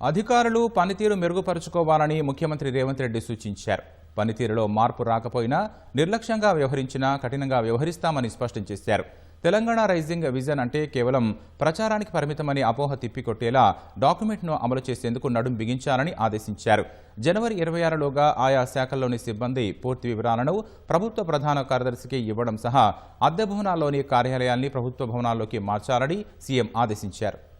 అధికారులు పనితీరు మెరుగుపరుచుకోవాలని ముఖ్యమంత్రి రేవంత్ రెడ్డి సూచించారు. పనితీరులో మార్పు రాకపోయినా నిర్లక్ష్యంగా వ్యవహరించినా కఠినంగా వ్యవహరిస్తామని స్పష్టం చేశారు. తెలంగాణ రైజింగ్ విజన్ అంటే కేవలం ప్రచారానికి పరిమితమని అపోహ తిప్పికొట్టేలా డాక్యుమెంట్ను అమలు చేసేందుకు నడుం బిగించాలని ఆదేశించారు. జనవరి ఇరవై ఆరులోగా ఆయా శాఖల్లోని సిబ్బంది పూర్తి వివరాలను ప్రభుత్వ ప్రధాన కార్యదర్శికి ఇవ్వడం సహా అద్దె భవనాల్లోని కార్యాలయాల్ని ప్రభుత్వ భవనాల్లోకి మార్చాలని సీఎం ఆదేశించారు.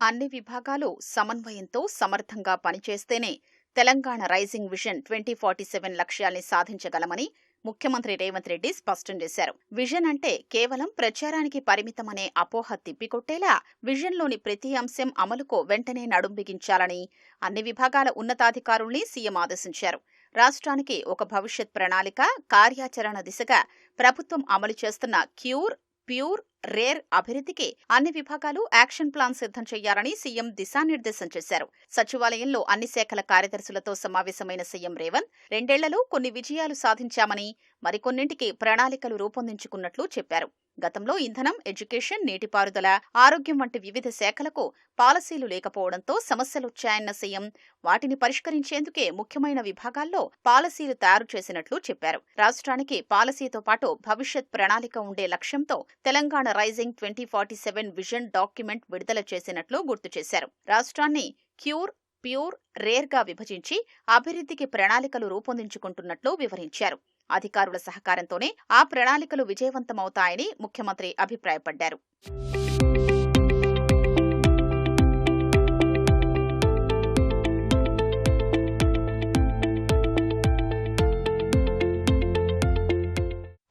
అన్ని విభాగాలు సమన్వయంతో సమర్థంగా పనిచేస్తేనే Telangana rising vision twenty forty seven లక్ష్యాల్ని సాధించగలమని ముఖ్యమంత్రి రేవంత్ రెడ్డి స్పష్టం చేశారు. విజన్ అంటే కేవలం ప్రచారానికి పరిమితమనే అపోహ తిప్పికొట్టేలా విజన్లోని ప్రతి అంశం అమలుకు వెంటనే నడుం బిగించాలని అన్ని విభాగాల ఉన్నతాధికారుల్ని సీఎం ఆదేశించారు. రాష్ట్రానికి ఒక భవిష్యత్ ప్రణాళిక కార్యాచరణ దిశగా ప్రభుత్వం అమలు చేస్తున్న క్యూర్ ప్యూర్ రేర్ అభివృద్ధికి అన్ని విభాగాలు యాక్షన్ ప్లాన్ సిద్ధం చేయాలని సీఎం దిశానిర్దేశం చేశారు. సచివాలయంలో అన్ని శాఖల కార్యదర్శులతో సమావేశమైన సీఎం రేవంత్ రెండేళ్ళలో కొన్ని విజయాలు సాధించామని మరికొన్నింటికి ప్రణాళికలు రూపొందించుకున్నట్లు చెప్పారు. గతంలో ఇంధనం ఎడ్యుకేషన్ నీటిపారుదల ఆరోగ్యం వంటి వివిధ శాఖలకు పాలసీలు లేకపోవడంతో సమస్యలొచ్చాయన్న సీఎం. వాటిని పరిష్కరించేందుకే ముఖ్యమైన విభాగాల్లో పాలసీలు తయారు చేసినట్లు చెప్పారు. రాష్ట్రానికి పాలసీతో పాటు భవిష్యత్ ప్రణాళిక ఉండే లక్ష్యంతో Telangana rising twenty forty seven vision document విడుదల చేసినట్లు గుర్తు చేశారు. రాష్ట్రాన్ని క్యూర్ ప్యూర్ రేర్గా విభజించి అభివృద్ధికి ప్రణాళికలు రూపొందించుకుంటున్నట్లు వివరించారు. అధికారుల సహకారంతోనే ఆ ప్రణాళికలు విజయవంతమవుతాయని ముఖ్యమంత్రి అభిప్రాయపడ్డారు.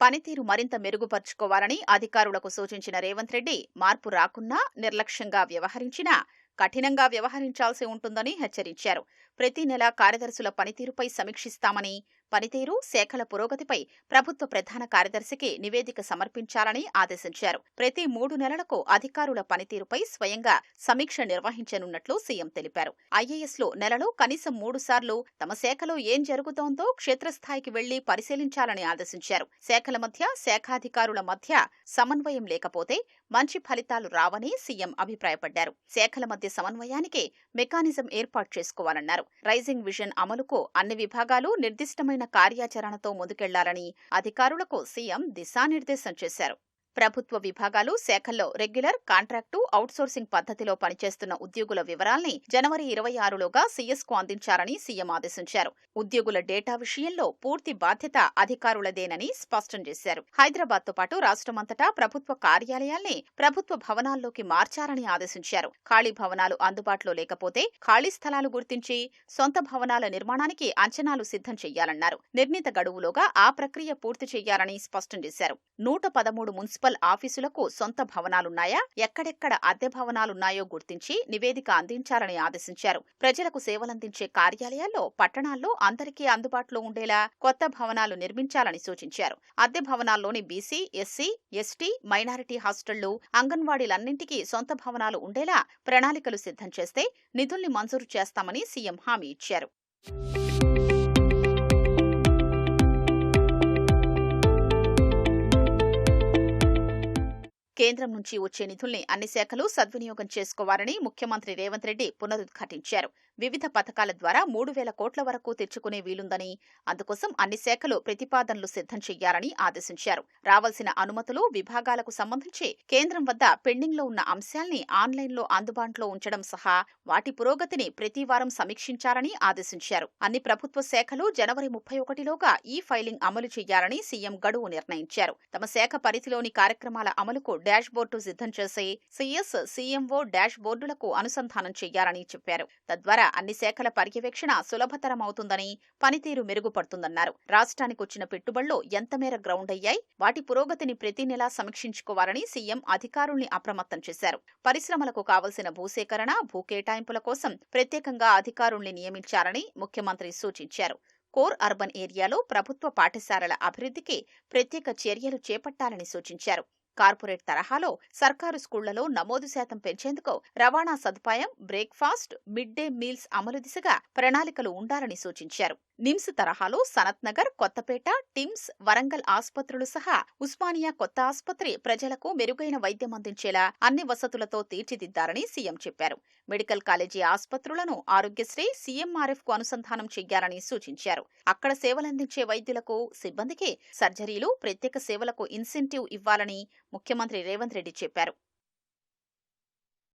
పనితీరు మరింత మెరుగుపరుచుకోవాలని అధికారులకు సూచించిన రేవంత్ రెడ్డి మార్పు రాకున్నా నిర్లక్ష్యంగా వ్యవహరించినా కఠినంగా వ్యవహరించాల్సి ఉంటుందని హెచ్చరించారు. ప్రతి నెల కార్యదర్శుల పనితీరుపై సమీక్షిస్తామని పనితీరు శాఖల పురోగతిపై ప్రభుత్వ ప్రధాన కార్యదర్శికి నివేదిక సమర్పించాలని ఆదేశించారు. ప్రతి మూడు నెలలకు అధికారుల పనితీరుపై స్వయంగా సమీక్ష నిర్వహించనున్నట్లు సీఎం తెలిపారు. ఐఏఎస్లు నెలలో కనీసం మూడు సార్లు తమ శాఖలో ఏం జరుగుతోందో క్షేత్రస్థాయికి వెళ్ళి పరిశీలించాలని ఆదేశించారు. శాఖల మధ్య శాఖాధికారుల మధ్య సమన్వయం లేకపోతే మంచి ఫలితాలు రావని సీఎం అభిప్రాయపడ్డారు. శాఖల మధ్య సమన్వయానికి మెకానిజం ఏర్పాటు చేసుకోవాలన్నారు. రైజింగ్ విజన్ అమలుకు అన్ని విభాగాలు నిర్దిష్టమైన కార్యాచరణతో ముందుకెళ్ళాలని అధికారులకు సీఎం దిశానిర్దేశం చేశారు. ప్రభుత్వ విభాగాలు శాఖల్లో రెగ్యులర్ కాంట్రాక్టు అవుట్సోర్సింగ్ పద్ధతిలో పనిచేస్తున్న ఉద్యోగుల వివరాల్ని జనవరి ఇరవై ఆరులోగా సీఎస్కు అందించాలని సీఎం ఆదేశించారు. ఉద్యోగుల డేటా విషయంలో పూర్తి బాధ్యత అధికారులదేనని స్పష్టం చేశారు. హైదరాబాద్తో పాటు రాష్ట్రమంతటా ప్రభుత్వ కార్యాలయాల్ని ప్రభుత్వ భవనాల్లోకి మార్చాలని ఆదేశించారు. ఖాళీ భవనాలు అందుబాటులో లేకపోతే ఖాళీ స్థలాలు గుర్తించి సొంత భవనాల నిర్మాణానికి అంచనాలు సిద్ధం చేయాలన్నారు. నిర్ణీత గడువులోగా ఆ ప్రక్రియ పూర్తి చేయాలని స్పష్టం చేశారు. నూట పదమూడు మున్సిపల్ ఆఫీసులకు సొంత భవనాలున్నాయా? ఎక్కడెక్కడ అద్దె భవనాలున్నాయో గుర్తించి నివేదిక అందించాలని ఆదేశించారు. ప్రజలకు సేవలందించే కార్యాలయాల్లో పట్టణాల్లో అందరికీ అందుబాటులో ఉండేలా కొత్త భవనాలు నిర్మించాలని సూచించారు. అద్దె భవనాల్లోని బీసీ ఎస్సీ ఎస్టీ మైనారిటీ హాస్టళ్ళు అంగన్వాడీలన్నింటికీ సొంత భవనాలు ఉండేలా ప్రణాళికలు సిద్ధం చేస్తే నిధుల్ని మంజూరు చేస్తామని సీఎం హామీ ఇచ్చారు. కేంద్రం నుంచి వచ్చే నిధుల్ని అన్ని శాఖలు సద్వినియోగం చేసుకోవాలని ముఖ్యమంత్రి రేవంత్ రెడ్డి పునరుద్ఘాటించారు. వివిధ పథకాల ద్వారా మూడు వేల కోట్ల వరకు తెచ్చుకునే వీలుందని అందుకోసం అన్ని శాఖలు ప్రతిపాదనలు సిద్ధం చెయ్యాలని ఆదేశించారు. రావాల్సిన అనుమతులు విభాగాలకు సంబంధించి కేంద్రం వద్ద పెండింగ్లో ఉన్న అంశాల్ని ఆన్లైన్లో అందుబాటులో ఉంచడం సహా వాటి పురోగతిని ప్రతి వారం సమీక్షించాలని ఆదేశించారు. అన్ని ప్రభుత్వ శాఖలు జనవరి ముప్పై ఒకటిలోగా ఈ ఫైలింగ్ అమలు చేయాలని సీఎం గడువు నిర్ణయించారు. తమ శాఖ పరిధిలోని కార్యక్రమాల అమలుకు డాష్ బోర్డు సిద్ధం చేసి సీఎస్ సీఎంఓ డాష్ బోర్డులకు అనుసంధానం చేయాలని చెప్పారు. తద్వారా అన్ని శాఖల పర్యవేక్షణ సులభతరం అవుతుందని పనితీరు మెరుగుపడుతుందన్నారు. రాష్ట్రానికి వచ్చిన పెట్టుబడులు ఎంతమేర గ్రౌండ్ అయ్యాయి? వాటి పురోగతిని ప్రతి నెలా సమీక్షించుకోవాలని సీఎం అధికారుల్ని అప్రమత్తం చేశారు. పరిశ్రమలకు కావలసిన భూసేకరణ భూ కేటాయింపుల కోసం ప్రత్యేకంగా అధికారుల్ని నియమించాలని ముఖ్యమంత్రి సూచించారు. కోర్ అర్బన్ ఏరియాలో ప్రభుత్వ పాఠశాలల అభివృద్ధికి ప్రత్యేక చర్యలు చేపట్టాలని సూచించారు. కార్పొరేట్ తరహాలో సర్కారు స్కూళ్ళలో నమోదు శాతం పెంచేందుకు రవాణా సదుపాయం బ్రేక్ఫాస్ట్ మిడ్ డే మీల్స్ అమలు దిశగా ప్రణాళికలు ఉండాలని సూచించారు. నిమ్స్ తరహాలో సనత్ నగర్ కొత్తపేట టిమ్స్ వరంగల్ ఆసుపత్రులు సహా ఉస్మానియా కొత్త ఆసుపత్రి ప్రజలకు మెరుగైన వైద్యం అందించేలా అన్ని వసతులతో తీర్చిదిద్దారని సీఎం చెప్పారు. మెడికల్ కాలేజీ ఆసుపత్రులను ఆరోగ్యశ్రీ సీఎంఆర్ఎఫ్కు అనుసంధానం చెయ్యాలని సూచించారు. అక్కడ సేవలందించే వైద్యులకు సిబ్బందికి సర్జరీలు ప్రత్యేక సేవలకు ఇన్సెంటివ్ ఇవ్వాలని ముఖ్యమంత్రి రేవంత్ రెడ్డి చెప్పారు.